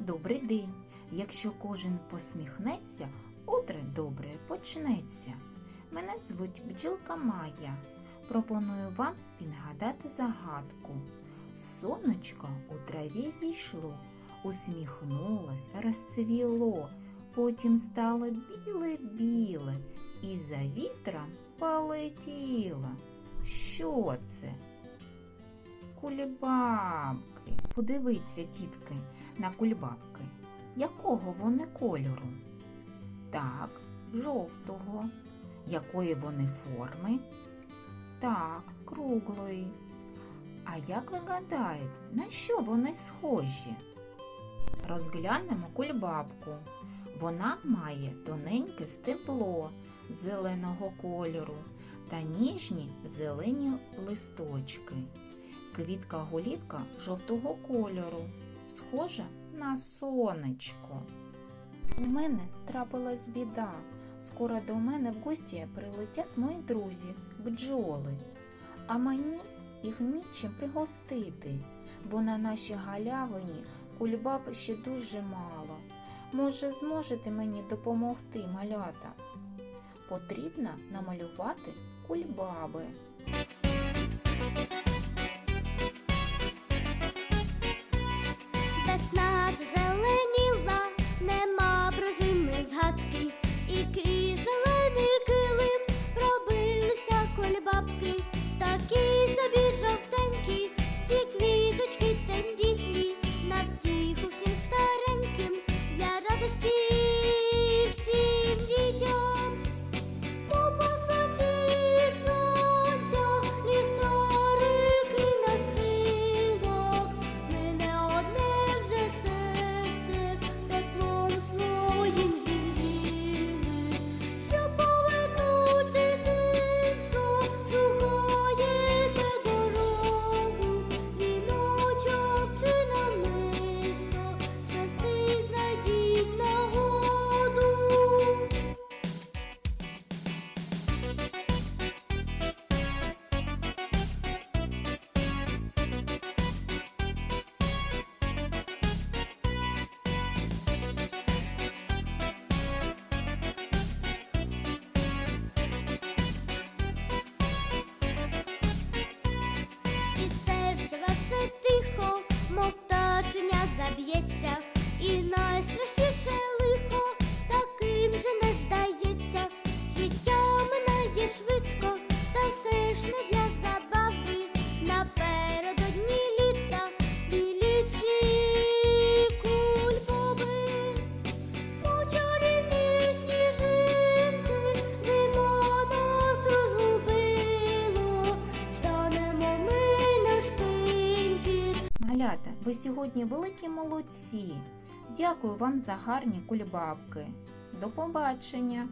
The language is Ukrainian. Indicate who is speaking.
Speaker 1: Добрий день. Якщо кожен посміхнеться, утро добре почнеться. Мене звуть бджілка Майя. Пропоную вам відгадати загадку. Сонечко у траві зійшло, усміхнулось, розцвіло, потім стало біле-біле і за вітром полетіло. Що це? Кульбабки. Подивіться, тітки, на кульбабки. Якого вони кольору? Так, жовтого. Якої вони форми? Так, круглої. А як ви гадаєте, на що вони схожі? Розглянемо кульбабку. Вона має тоненьке стебло зеленого кольору та ніжні зелені листочки. Квітка голівка жовтого кольору, схожа на сонечко. У мене трапилась біда. Скоро до мене в гості прилетять мої друзі, бджоли, а мені їх нічим пригостити, бо на нашій галявині кульбаб ще дуже мало. Може, зможете мені допомогти, малята? Потрібно намалювати кульбаби. Малята, ви сьогодні великі молодці. Дякую вам за гарні кульбабки. До побачення!